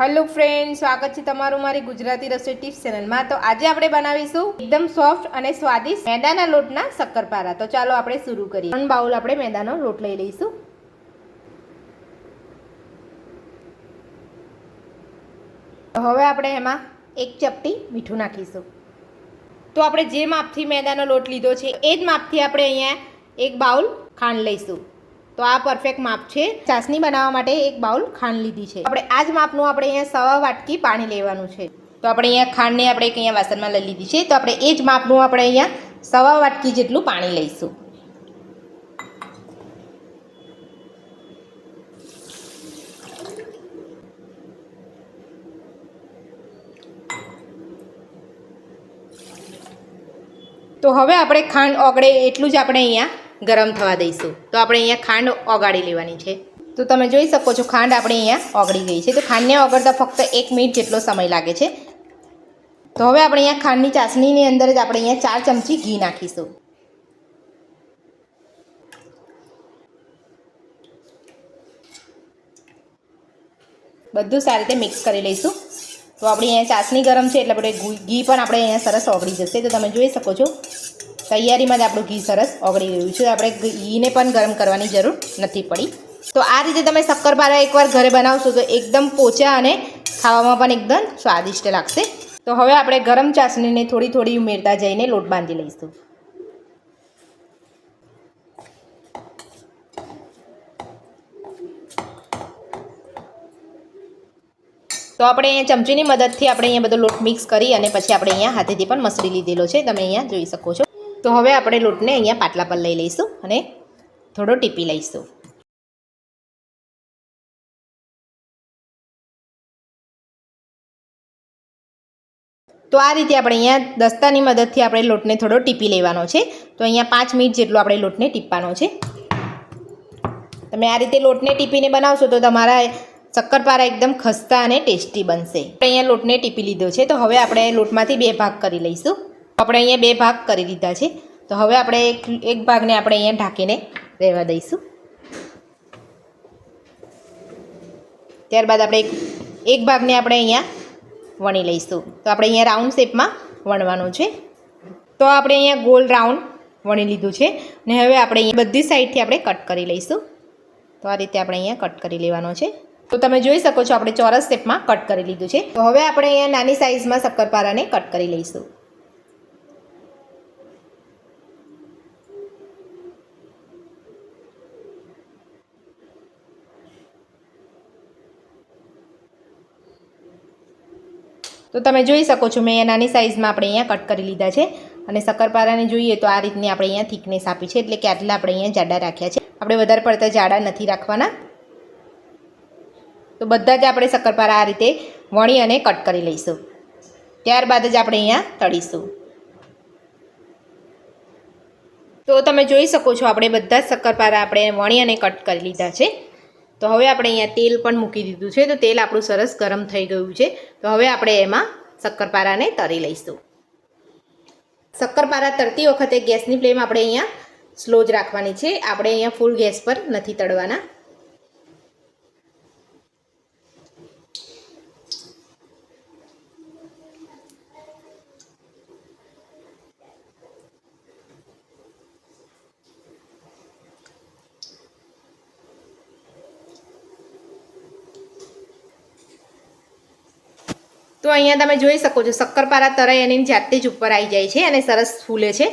Hello friend સ્વાગત છે તમારું મારી ગુજરાતી રસોઈ ટિપ્સ ચેનલમાં તો આજે આપણે બનાવીશું એકદમ સોફ્ટ અને સ્વાદિષ્ટ મેદાના લોટના શક્કરપારા. તો ચાલો આપણે શરૂ કરીએ. ત્રણ બાઉલ આપણે મેદાનો લોટ લઈ લઈશું. હવે આપણે એમાં એક ચપટી મીઠું નાખીશું. તો આપણે જે માપથી મેદાનો લોટ લીધો છે, એ જ માપથી આપણે અહીંયા એક બાઉલ ખાંડ લઈશું. તો આ પરફેક્ટ માપ છે. ચાસણી બનાવવા માટે એક બાઉલ ખાંડ લીધી છે. આપણે આ જ માપનું આપણે અહીંયા સવા વાટકી પાણી લેવાનું છે. તો આપણે અહીંયા ખાંડને આપણે એક અહીંયા વાસણમાં લઈ લીધી છે. તો આપણે એ જ માપનું આપણે અહીંયા સવા વાટકી જેટલું પાણી લઈશું. તો હવે આપણે ખાંડ ઓગળે એટલું જ આપણે અહીંયા ગરમ થવા દઈશું. તો આપણે અહીંયા ખાંડ ઓગાળી લેવાની છે. તો તમે જોઈ શકો છો ખાંડ આપણે અહીંયા ઓગળી ગઈ છે. તો ખાંડને ઓગળતા ફક્ત એક મિનિટ જેટલો સમય લાગે છે. તો હવે આપણે અહીંયા ખાંડની ચાસણીની અંદર જ આપણે અહીંયા ચાર ચમચી ઘી નાખીશું. બધું સારી રીતે મિક્સ કરી લઈશું. તો આપણી અહીંયા ચાસણી ગરમ છે એટલે આપણે ઘી- પણ આપણે અહીંયા સરસ ઓગળી જશે. તો તમે જોઈ શકો છો તૈયારીમાં જ આપણું ઘી સરસ ઓગળી ગયું છે. આપણે ઘીને પણ ગરમ કરવાની જરૂર નથી પડી. તો આ રીતે તમે શક્કરપારા એકવાર ઘરે બનાવશો તો એકદમ પોચા અને ખાવામાં પણ એકદમ સ્વાદિષ્ટ લાગશે. તો હવે આપણે ગરમ ચાસણીને થોડી થોડી ઉમેરતા જઈને લોટ બાંધી લઈશું. તો આપણે અહીંયા ચમચીની મદદથી આપણે અહીંયા બધો લોટ મિક્સ કરી અને પછી આપણે અહીંયા હાથેથી પણ મસળી લીધેલો છે. તમે અહીંયા જોઈ શકો છો. તો હવે આપણે લોટને અહીંયા પાટલા પર લઈ લઈશું અને થોડો ટીપી લઈશું. તો આ રીતે આપણે અહીંયા દસ્તાની મદદથી આપણે લોટને થોડો ટીપી લેવાનો છે. તો અહીંયા પાંચ મિનિટ જેટલો આપણે લોટને ટીપવાનો છે. તમે આ રીતે લોટને ટીપીને બનાવશો તો તમારા શક્કરપારા એકદમ ખસ્તા અને ટેસ્ટી બનશે. આપણે અહીંયા લોટને ટીપી લીધો છે. તો હવે આપણે લોટમાંથી બે ભાગ કરી લઈશું. આપણે અહીંયા બે ભાગ કરી લીધા છે. તો હવે આપણે એક એક ભાગને આપણે અહીંયા ઢાંકીને રહેવા દઈશું. ત્યારબાદ આપણે એક એક ભાગને આપણે અહીંયા વણી લઈશું. તો આપણે અહીંયા રાઉન્ડ શેપમાં વણવાનું છે. તો આપણે અહીંયા ગોલ રાઉન્ડ વણી લીધું છે. ને હવે આપણે અહીંયા બધી સાઈડથી આપણે કટ કરી લઈશું. તો આ રીતે આપણે અહીંયા કટ કરી લેવાનો છે. તો તમે જોઈ શકો છો, આપણે ચોરસ શેપમાં કટ કરી લીધું છે. તો હવે આપણે અહીંયા નાની સાઇઝમાં શક્કરપારાને કટ કરી લઈશું. તો તમે જોઈ શકો છો, મેં નાની સાઇઝમાં આપણે અહીંયા કટ કરી લીધા છે. અને શક્કરપારાને જોઈએ તો આ રીતની આપણે અહીંયા થિકનેસ આપી છે, એટલે કે આટલા આપણે અહીંયા જાડા રાખ્યા છે. આપણે વધારે પડતા જાડા નથી રાખવાના. તો બધા જ આપણે શક્કરપારા આ રીતે વણી અને કટ કરી લઈશું. ત્યારબાદ જ આપણે અહીંયા તળીશું. તો તમે જોઈ શકો છો, આપણે બધા જ શક્કરપારા આપણે વણી અને કટ કરી લીધા છે. તો હવે આપણે અહીંયા તેલ પણ મૂકી દીધું છે. તો તેલ આપણું સરસ ગરમ થઈ ગયું છે. તો હવે આપણે એમાં શક્કરપારાને તળી લઈશું. શક્કરપારા તરતી વખતે ગેસની ફ્લેમ આપણે અહીંયા સ્લો જ રાખવાની છે. આપણે અહીંયા ફૂલ ગેસ પર નથી તળવાના. તો અહીંયા તમે જોઈ શકો છો, શક્કરપારા તરાઈ એની જાતે જ ઉપર આવી જાય છે અને સરસ ફૂલે છે.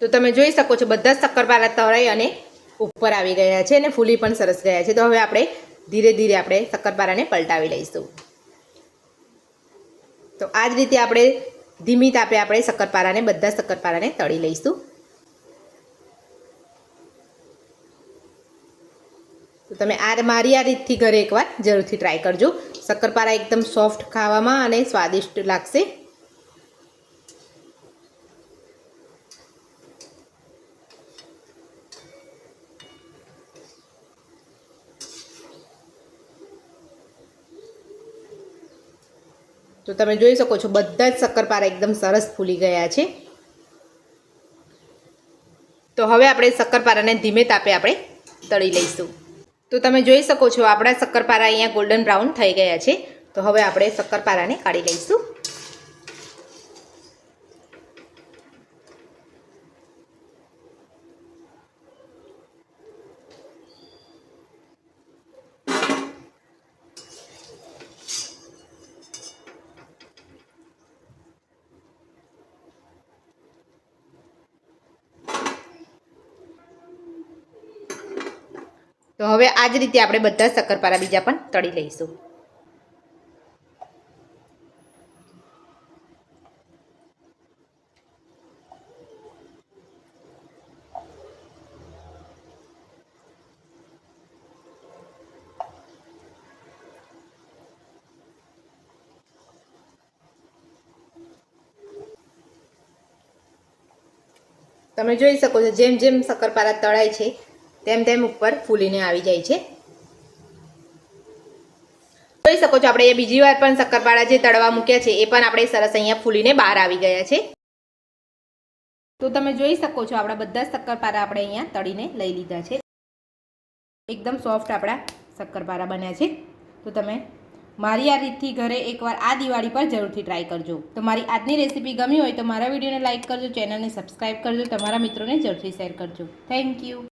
તો તમે જોઈ શકો છો, બધા જ શક્કરપારા તરાઈ અને ઉપર આવી ગયા છે અને ફૂલી પણ સરસ ગયા છે. તો હવે આપણે ધીરે ધીરે આપણે શક્કરપારાને પલટાવી લઈશું. તો આ જ રીતે આપણે ધીમી તાપે આપણે શક્કરપારાને, બધા શક્કરપારાને તળી લઈશું. તો તમે આ મારી આ રીતથી ઘરે એકવાર જરૂરથી ટ્રાય કરજો. શક્કરપારા એકદમ સોફ્ટ ખાવામાં અને સ્વાદિષ્ટ લાગશે. તો તમે જોઈ શકો છો, બધા જ શક્કરપારા એકદમ સરસ ફૂલી ગયા છે. તો હવે આપણે શક્કરપારાને ધીમે તાપે આપણે તળી લઈશું. તો તમે જોઈ શકો છો, આપણા શક્કરપારા અહીંયા ગોલ્ડન બ્રાઉન થઈ ગયા છે. તો હવે આપણે શક્કરપારાને કાઢી લઈશું. તો હવે આ જ રીતે આપણે બધા શક્કરપારા બીજા પણ તળી લઈશું. તમે જોઈ શકો છો, જેમ જેમ શક્કરપારા તળાય છે તેમ તેમ ઉપર ફૂલીને આવી જાય છે. જોઈ શકો છો આપણે બીજી વાર પણ શક્કરપારા જે તળવા મૂક્યા છે, એ પણ આપણે સરસ અહીંયા ફૂલીને બહાર આવી ગયા છે. તો તમે જોઈ શકો છો આપણા બધા શક્કરપારા આપણે અહીંયા તળીને લઈ લીધા છે. એકદમ સોફ્ટ આપણા શક્કરપારા બન્યા છે. તો તમે મારી આ રીતથી ઘરે એકવાર આ દિવાળી પર જરૂરથી ટ્રાય કરજો. તો મારી આજની રેસીપી ગમી હોય તો મારા વિડીયોને લાઇક કરજો, ચેનલને સબસ્ક્રાઈબ કરજો, તમારા મિત્રોને જરૂરથી શેર કરજો. Thank you